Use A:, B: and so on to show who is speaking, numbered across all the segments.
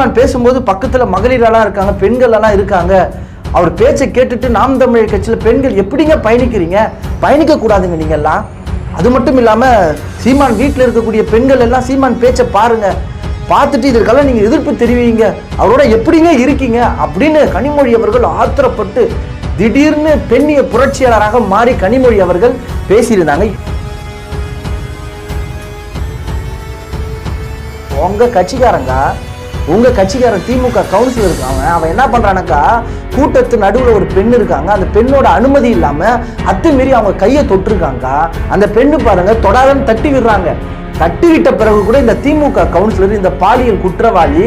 A: சீமான் பேசும்போது பக்கத்தில் மகளிரெல்லாம் இருக்காங்க பெண்கள் இருக்காங்க. அவர் பேச்சை கேட்டுட்டு நாம் தமிழ் கட்சியில் பெண்கள் எப்படிங்க பயணிக்கிறீங்க? பயணிக்கக்கூடாதுங்க நீங்கள்லாம். அது மட்டும் இல்லாமல் சீமான் வீட்டில் இருக்கக்கூடிய பெண்கள் எல்லாம் சீமான் பேச்சை பாருங்கள் பார்த்துட்டு இதற்கெல்லாம் நீங்கள் எதிர்ப்பு தெரிவிங்க. அவரோட எப்படிங்க இருக்கீங்க? அப்படின்னு கனிமொழி அவர்கள் ஆத்திரப்பட்டு திடீர்னு பெண்ணிய புரட்சியாளராக மாறி கனிமொழி அவர்கள் பேசியிருந்தாங்க. உங்கள் கட்சிக்காரங்க உங்க கட்சிக்காரன் திமுக கவுன்சிலர் இருக்காங்க. அவன் என்ன பண்ணுறானாக்கா கூட்டத்து நடுவில் ஒரு பெண் இருக்காங்க. அந்த பெண்ணோட அனுமதி இல்லாம அத்துமீறி அவங்க கையை தொட்டிருக்காங்க அந்த பெண்ணு பாருங்க தொடாதன்னு தட்டி விடுறாங்க. தட்டி விட்ட பிறகு கூட இந்த திமுக கவுன்சிலர் இந்த பாலியல் குற்றவாளி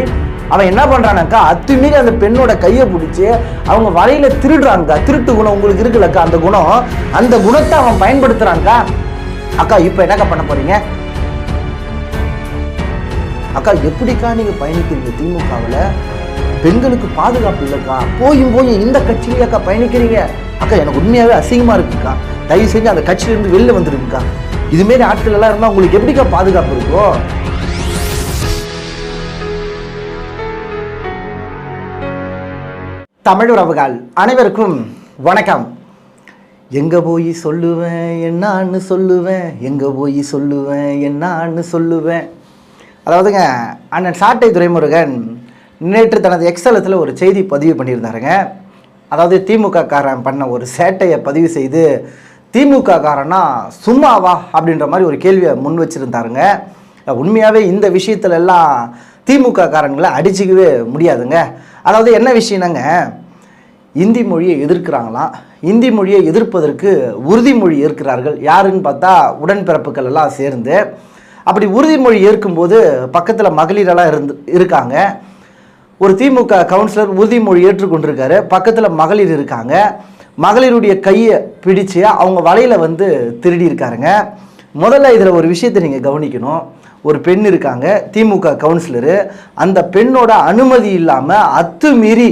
A: அவன் என்ன பண்றானாக்கா? அத்துமீறி அந்த பெண்ணோட கையை பிடிச்சி அவங்க வலையில திருடுறாங்க திருட்டு குணம் உங்களுக்கு இருக்குல்லக்கா அந்த குணம். அந்த குணத்தை அவன் பயன்படுத்துறாங்க அக்கா இப்போ என்னக்கா பண்ண போறீங்க? அக்கா எப்படிக்கா நீங்கள் பயணிக்கிறீங்க திமுகவில்? பெண்களுக்கு பாதுகாப்பு இல்லைக்கா. போயும் போய் இந்த கட்சியிலேக்கா பயணிக்கிறீங்க. அக்கா எனக்கு உண்மையாகவே அசிங்கமாக இருக்குக்கா. தயவு செஞ்சு அந்த கட்சியிலேருந்து வெளில வந்துருக்குக்கா இதுமாரி ஆட்கள் எல்லாம் இருந்தால் உங்களுக்கு எப்படிக்கா பாதுகாப்பு இருக்கும் தமிழ் உறவுகள் அனைவருக்கும் வணக்கம். எங்க போய் சொல்லுவேன் என்னான்னு சொல்லுவேன். எங்க போய் சொல்லுவேன் என்னான்னு சொல்லுவேன். அதாவதுங்க அண்ணன் சாட்டை துரைமுருகன் நேற்று தனது எக்ஸலத்தில் ஒரு செய்தி பதிவு பண்ணியிருந்தாருங்க. அதாவது திமுக காரன் பண்ண ஒரு சேட்டையை பதிவு செய்து திமுக காரனா சும்மாவா அப்படின்ற மாதிரி ஒரு கேள்வியை முன் வச்சிருந்தாருங்க. உண்மையாகவே இந்த விஷயத்துல எல்லாம் திமுக காரங்களை முடியாதுங்க. அதாவது என்ன விஷயம்னாங்க இந்தி மொழியை எதிர்க்கிறாங்களாம். இந்தி மொழியை எதிர்ப்பதற்கு உறுதிமொழி ஏற்கிறார்கள். யாருன்னு பார்த்தா உடன்பிறப்புகள் எல்லாம் சேர்ந்து அப்படி உறுதிமொழி ஏற்கும்போது பக்கத்தில் மகளிரெல்லாம் இருந்து இருக்காங்க. ஒரு திமுக கவுன்சிலர் உறுதிமொழி ஏற்றுக்கொண்டிருக்காரு. பக்கத்தில் மகளிர் இருக்காங்க. மகளிருடைய கையை பிடிச்சு அவங்க வலையில் வந்து திருடி இருக்காருங்க முதல்ல இதில் ஒரு விஷயத்தை நீங்கள் கவனிக்கணும். ஒரு பெண் இருக்காங்க திமுக கவுன்சிலரு. அந்த பெண்ணோட அனுமதி இல்லாமல் அத்துமீறி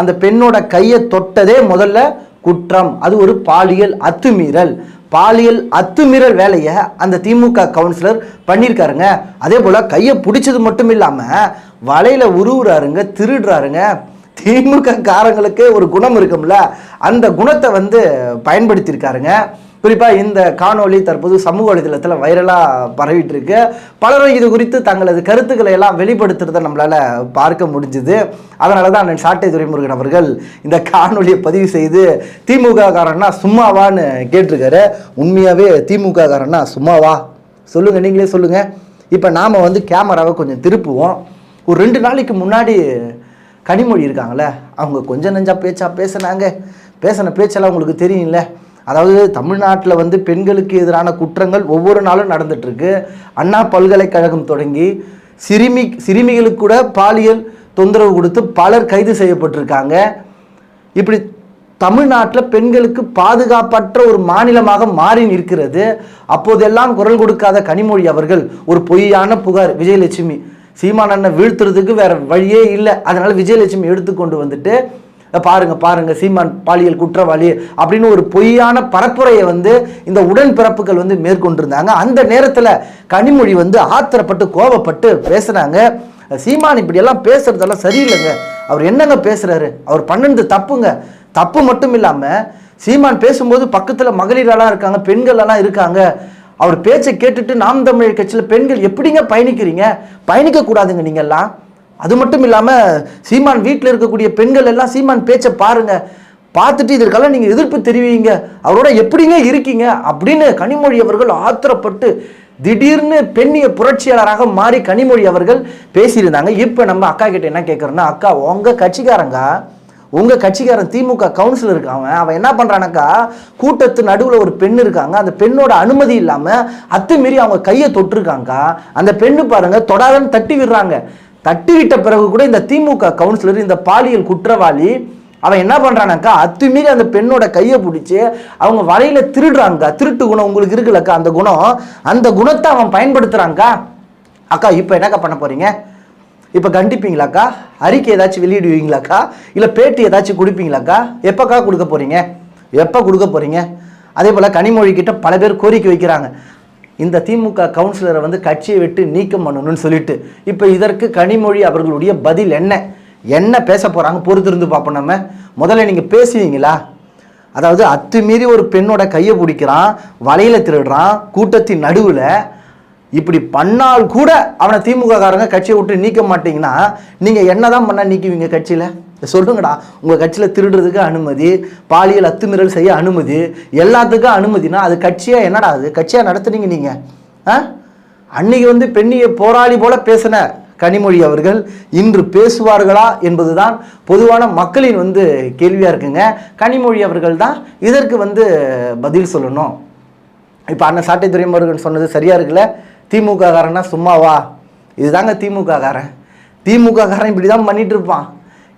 A: அந்த பெண்ணோட கையை தொட்டதே முதல்ல குற்றம். அது ஒரு பாலியல் அத்துமீறல். பாலியல் அத்துமீறல் வேலையை அந்த திமுக கவுன்சிலர் பண்ணியிருக்காருங்க. அதே போல் கையை பிடிச்சது மட்டும் இல்லாமல் வலையில் உருவுறாருங்க திருடுறாருங்க. திமுக காரங்களுக்கு ஒரு குணம் இருக்கும்ல. அந்த குணத்தை வந்து பயன்படுத்தியிருக்காருங்க. குறிப்பாக இந்த காணொலி தற்போது சமூக வலைதளத்தில் வைரலாக பரவிட்டு இருக்கு பலரும் இது குறித்து தங்களது கருத்துக்களை எல்லாம் வெளிப்படுத்துறத நம்மளால் பார்க்க முடிஞ்சுது. அதனால தான் அண்ணன் சாட்டை துரைமுருகன் அவர்கள் இந்த காணொலியை பதிவு செய்து திமுக காரன்னா சும்மாவான்னு கேட்டிருக்காரு. உண்மையாகவே திமுக காரன்னா சும்மாவா? சொல்லுங்க நீங்களே சொல்லுங்க. இப்போ நாம் வந்து கேமராவை கொஞ்சம் திருப்புவோம். ஒரு ரெண்டு நாளைக்கு முன்னாடி கனிமொழி இருக்காங்களே அவங்க கொஞ்சம் நெஞ்சா பேச்சா பேசினாங்க. பேசின பேச்செல்லாம் உங்களுக்கு தெரியும்ல. அதாவது தமிழ்நாட்டில் வந்து பெண்களுக்கு எதிரான குற்றங்கள் ஒவ்வொரு நாளும் நடந்துட்டுருக்கு. அண்ணா பல்கலைக்கழகம் தொடங்கி சிறுமி சிறுமிகளுக்கு கூட பாலியல் தொந்தரவு கொடுத்து பலர் கைது செய்யப்பட்டிருக்காங்க. இப்படி தமிழ்நாட்டில் பெண்களுக்கு பாதுகாப்பற்ற ஒரு மாநிலமாக மாறி நிற்கிறது. அப்போதெல்லாம் குரல் கொடுக்காத கனிமொழி அவர்கள் ஒரு பொய்யான புகார் விஜயலட்சுமி. சீமான் அண்ணன் வீழ்த்துறதுக்கு வேற வழியே இல்லை. அதனால விஜயலட்சுமி எடுத்துக்கொண்டு வந்துட்டு பாருங்கள் பாருங்கள் சீமான் பாலியல் குற்றவாளி அப்படின்னு ஒரு பொய்யான பரப்புரையை வந்து இந்த உடன்பிறப்புகள் வந்து மேற்கொண்டிருந்தாங்க. அந்த நேரத்தில் கனிமொழி வந்து ஆத்திரப்பட்டு கோபப்பட்டு பேசுனாங்க. சீமான் இப்படியெல்லாம் பேசுறதெல்லாம் சரியில்லைங்க. அவர் என்னங்க பேசுறாரு? அவர் பண்ணது தப்புங்க. தப்பு மட்டும் இல்லாமல் சீமான் பேசும்போது பக்கத்தில் மகளிரெல்லாம் இருக்காங்க பெண்களெல்லாம் இருக்காங்க. அவர் பேச்சை கேட்டுட்டு நாம் தமிழர் கட்சியில் பெண்கள் எப்படிங்க பயணிக்கிறீங்க? பயணிக்கக்கூடாதுங்க நீங்கள்லாம் அது மட்டும் இல்லாமல் சீமான் வீட்டில் இருக்கக்கூடிய பெண்கள் எல்லாம் சீமான் பேச்சை பாருங்கள் பார்த்துட்டு இதற்கெல்லாம் நீங்கள் எதிர்ப்பு தெரிவிங்க. அவரோட எப்படிங்க இருக்கீங்க? அப்படின்னு கனிமொழி அவர்கள் ஆத்திரப்பட்டு திடீர்னு பெண்ணிய புரட்சியாளராக மாறி கனிமொழி அவர்கள் பேசியிருந்தாங்க. இப்போ நம்ம அக்கா கிட்ட என்ன கேட்குறோன்னா அக்கா உங்கள் கட்சிக்காரங்க உங்கள் கட்சிக்காரன் திமுக கவுன்சிலர் இருக்காங்க அவன் என்ன பண்ணுறானாக்கா கூட்டத்து நடுவில் ஒரு பெண் இருக்காங்க. அந்த பெண்ணோட அனுமதி இல்லாமல் அத்துமீறி அவங்க கையை தொட்டிருக்காங்கக்கா. அந்த பெண்ணு பாருங்க தொடாதன்னு தட்டி விடுறாங்க. தட்டிவிட்ட பிறகு கூட இந்த திமுக கவுன்சிலர் இந்த பாலியல் குற்றவாளி அவன் என்ன பண்ணுறானாக்கா அத்துமீறி அந்த பெண்ணோட கையை பிடிச்சி அவங்க வலையில் திருடுறாங்க. திருட்டு குணம் உங்களுக்கு இருக்குல்லக்கா அந்த குணம். அந்த குணத்தை அவன் பயன்படுத்துகிறாங்கக்கா அக்கா இப்போ என்னக்கா பண்ண போகிறீங்க இப்போ கண்டிப்பீங்களாக்கா? அறிக்கை ஏதாச்சும் வெளியிடுவீங்களாக்கா? இல்லை பேட்டி ஏதாச்சும் கொடுப்பீங்களாக்கா? எப்போக்கா கொடுக்க போகிறீங்க எப்போ கொடுக்க போகிறீங்க அதே போல் கனிமொழி கிட்ட பல பேர் கோரிக்கை வைக்கிறாங்க. இந்த திமுக கவுன்சிலரை வந்து கட்சியை விட்டு நீக்கம் பண்ணணும்னு சொல்லிட்டு இப்போ இதற்கு கனிமொழி அவர்களுடைய பதில் என்ன? என்ன பேச போகிறாங்க பொறுத்திருந்து பார்ப்போம் நம்ம. முதல்ல நீங்கள் பேசுவீங்களா? அதாவது அத்துமீறி ஒரு பெண்ணோட கையை பிடிக்கிறான் வலையில் திருடுறான் கூட்டத்தின் நடுவில் இப்படி பண்ணால் கூட அவனை திமுக காரங்க கட்சியை விட்டு நீக்க மாட்டீங்கன்னா நீங்கள் என்னதான் பண்ணால் நீக்குவீங்க கட்சியில்? சொல்லுங்கடா. உங்கள் கட்சியில் திருடுறதுக்கு அனுமதி பாலியல் அத்துமீறல் செய்ய அனுமதி எல்லாத்துக்கும் அனுமதினா அது கட்சியாக என்னடா அது? கட்சியாக நடத்துனீங்க நீங்கள் ஆ? அன்னைக்கு வந்து பெண்ணிய போராளி போல பேசின கனிமொழி அவர்கள் இன்று பேசுவார்களா என்பதுதான் பொதுவான மக்களின் வந்து கேள்வியாக இருக்குங்க. கனிமொழி அவர்கள் தான் இதற்கு வந்து பதில் சொல்லணும். இப்போ அண்ணன் சாட்டை துறைமுருகன் சொன்னது சரியாக இருக்குல்ல? திமுக காரன்னா சும்மாவா? இதுதாங்க திமுக காரன் திமுக காரன் இப்படி தான் பண்ணிட்டு இருப்பான்.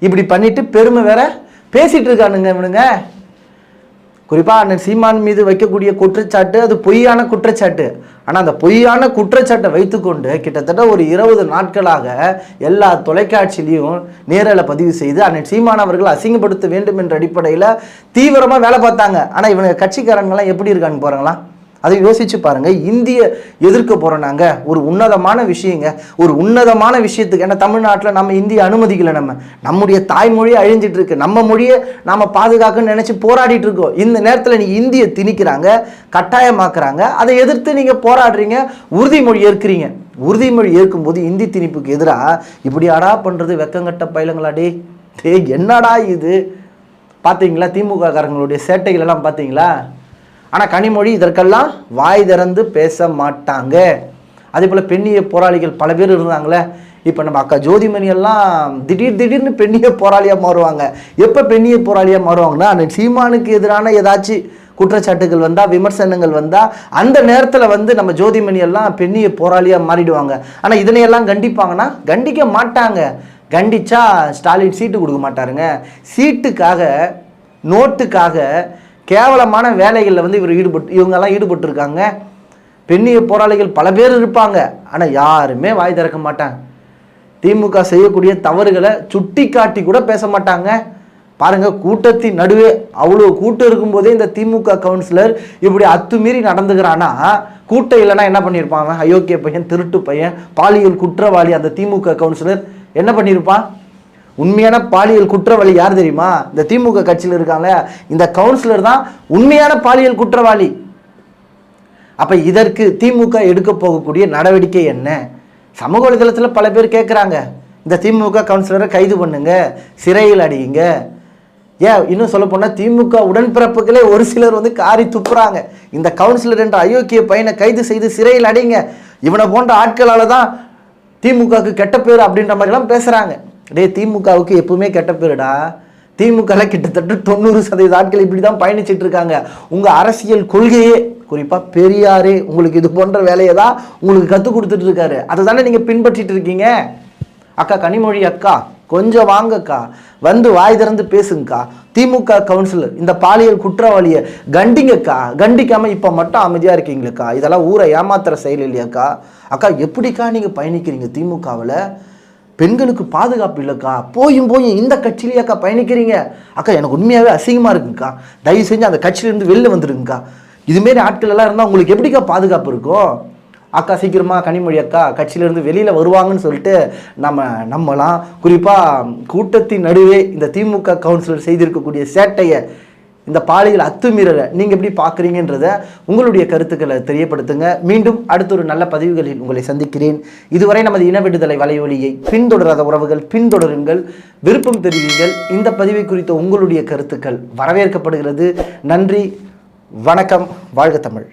A: இப்படி பண்ணிவிட்டு பெருமை வேற பேசிகிட்டு இருக்கானுங்க இவனுங்க. குறிப்பாக அண்ணன் சீமான் மீது வைக்கக்கூடிய குற்றச்சாட்டு அது பொய்யான குற்றச்சாட்டு. ஆனால் அந்த பொய்யான குற்றச்சாட்டை வைத்துக்கொண்டு கிட்டத்தட்ட ஒரு இருபது நாட்களாக எல்லா தொலைக்காட்சியிலையும் நேரில் பதிவு செய்து அண்ணன் சீமான் அவர்கள் அசிங்கப்படுத்த வேண்டும் என்ற அடிப்படையில் தீவிரமாக வேலை பார்த்தாங்க. ஆனால் இவங்க கட்சிக்காரங்களாம் எப்படி இருக்கான்னு போகிறாங்களா அதை யோசிச்சு பாருங்க. இந்திய எதிர்க்க போறோம் நாங்க. ஒரு உன்னதமான விஷயங்க. ஒரு உன்னதமான விஷயத்துக்கு ஏன்னா தமிழ்நாட்டில் நம்ம இந்திய அனுமதிக்கல நம்ம. நம்முடைய தாய்மொழியை அழிஞ்சிட்டு இருக்கு. நம்ம மொழியை நாம பாதுகாக்கணும்னு நினைச்சு போராடிட்டு இருக்கோம். இந்த நேரத்தில் நீ இந்திய திணிக்கிறாங்க கட்டாயமாக்குறாங்க. அதை எதிர்த்து நீங்க போராடுறீங்க. உறுதிமொழி ஏற்கிறீங்க. உறுதிமொழி ஏற்கும்போது இந்தி திணிப்புக்கு எதிராக இப்படியாடா பண்றது வெக்கங்கட்ட பயிலங்களா டே என்னடா இது? பார்த்தீங்களா திமுக காரங்களுடைய சேட்டைகள் எல்லாம் பார்த்தீங்களா ஆனால் கனிமொழி இதற்கெல்லாம் வாய் திறந்து பேச மாட்டாங்க. அதே போல் பெண்ணிய போராளிகள் பல பேர் இருந்தாங்களே இப்போ நம்ம அக்கா ஜோதிமணி எல்லாம் திடீர் திடீர்னு பெண்ணிய போராளியாக மாறுவாங்க. எப்போ பெண்ணிய போராளியாக மாறுவாங்கன்னா அந்த சீமானுக்கு எதிரான ஏதாச்சும் குற்றச்சாட்டுகள் வந்தால் விமர்சனங்கள் வந்தால் அந்த நேரத்தில் வந்து நம்ம ஜோதிமணி எல்லாம் பெண்ணிய போராளியாக மாறிடுவாங்க. ஆனால் இதனையெல்லாம் கண்டிப்பாங்கன்னா கண்டிக்க மாட்டாங்க. கண்டிச்சா ஸ்டாலின் சீட்டு கொடுக்க மாட்டாருங்க. சீட்டுக்காக நோட்டுக்காக கேவலமான வேலைகளில் வந்து இவர் ஈடுபட்டு இவங்கெல்லாம் ஈடுபட்டிருக்காங்க. பெண்ணிய போராளிகள் பல பேர் இருப்பாங்க. ஆனால் யாருமே வாய் திறக்க மாட்டாங்க. திமுக செய்யக்கூடிய தவறுகளை சுட்டி காட்டி கூட பேச மாட்டாங்க. பாருங்கள் கூட்டத்தின் நடுவே அவ்வளோ கூட்டம் இருக்கும்போதே இந்த திமுக கவுன்சிலர் இப்படி அத்துமீறி நடந்துக்கிறான்னா கூட்டம் இல்லைன்னா என்ன பண்ணியிருப்பான் அயோக்கிய பையன் திருட்டு பையன் பாலியல் குற்றவாளி அந்த திமுக கவுன்சிலர். என்ன பண்ணியிருப்பான்? உண்மையான பாலியல் குற்றவாளி யார் தெரியுமா? இந்த திமுக கட்சியில் இருக்காங்க இந்த கவுன்சிலர் தான் உண்மையான பாலியல் குற்றவாளி. அப்போ இதற்கு திமுக எடுக்க போகக்கூடிய நடவடிக்கை என்ன? சமூக வலைதளத்தில் பல பேர் கேட்குறாங்க இந்த திமுக கவுன்சிலரை கைது பண்ணுங்க சிறையில் அடியுங்க. ஏன்? இன்னும் சொல்ல போனால் திமுக உடன்பிறப்புகளே ஒரு சிலர் வந்து காரி துப்புறாங்க. இந்த கவுன்சிலர் என்ற அயோக்கிய பையனை கைது செய்து சிறையில் அடிங்க. இவனை போன்ற ஆட்களால் தான் திமுகவுக்கு கெட்ட பேர் அப்படின்ற மாதிரிலாம் பேசுகிறாங்க டே திமுகவுக்கு எப்பவுமே கெட்ட பேருடா. திமுகவில் கிட்டத்தட்ட தொண்ணூறு சதவீத ஆட்கள் இப்படி தான் பயணிச்சுட்டு இருக்காங்க. உங்கள் அரசியல் கொள்கையே குறிப்பாக பெரியாரே உங்களுக்கு இது போன்ற வேலையை தான் உங்களுக்கு கற்றுக் கொடுத்துட்டு இருக்காரு. அதை தானே நீங்கள் பின்பற்றிட்டு இருக்கீங்க? அக்கா கனிமொழி அக்கா கொஞ்சம் வாங்கக்கா. வந்து வாய் திறந்து பேசுங்கக்கா. திமுக கவுன்சிலர் இந்த பாலியல் குற்றவாளியை கண்டிங்கக்கா. கண்டிக்காமல் இப்போ மட்டும் அமைதியாக இருக்கீங்களேக்கா. இதெல்லாம் ஊரை ஏமாத்துற செயல் இல்லையாக்கா. அக்கா எப்படிக்கா நீங்கள் பயணிக்கிறீங்க திமுகவில்? பெண்களுக்கு பாதுகாப்பு இல்லைக்கா? போயும் போயும் இந்த கட்சியிலேயாக்கா பயணிக்கிறீங்க? அக்கா எனக்கு உண்மையாகவே அசிங்கமாக இருக்குங்கக்கா. தயவு செஞ்சு அந்த கட்சியிலேருந்து வெளில வந்துடுங்கக்கா இதுமாரி ஆட்கள் எல்லாம் இருந்தால் உங்களுக்கு எப்படிக்கா பாதுகாப்பு இருக்கும் அக்கா சீக்கிரமாக கனிமொழி அக்கா கட்சியிலேருந்து வெளியில் வருவாங்கன்னு சொல்லிட்டு நம்ம நம்மலாம் குறிப்பாக கூட்டத்தின் நடுவே இந்த திமுக கவுன்சிலர் செய்திருக்கக்கூடிய சேட்டையை இந்த பாலியல் அத்துமீறலை நீங்கள் எப்படி பார்க்குறீங்கன்றத உங்களுடைய கருத்துக்களை தெரியப்படுத்துங்க. மீண்டும் அடுத்த ஒரு நல்ல பதிவுகளில் உங்களை சந்திக்கிறேன். இதுவரை நமது இன விடுதலை வலையொலியை பின்தொடராத உறவுகள் பின்தொடருங்கள். விருப்பம் தெரிவிங்கள் இந்த பதிவை குறித்த உங்களுடைய கருத்துக்கள் வரவேற்கப்படுகிறது. நன்றி. வணக்கம். வாழ்க தமிழ்.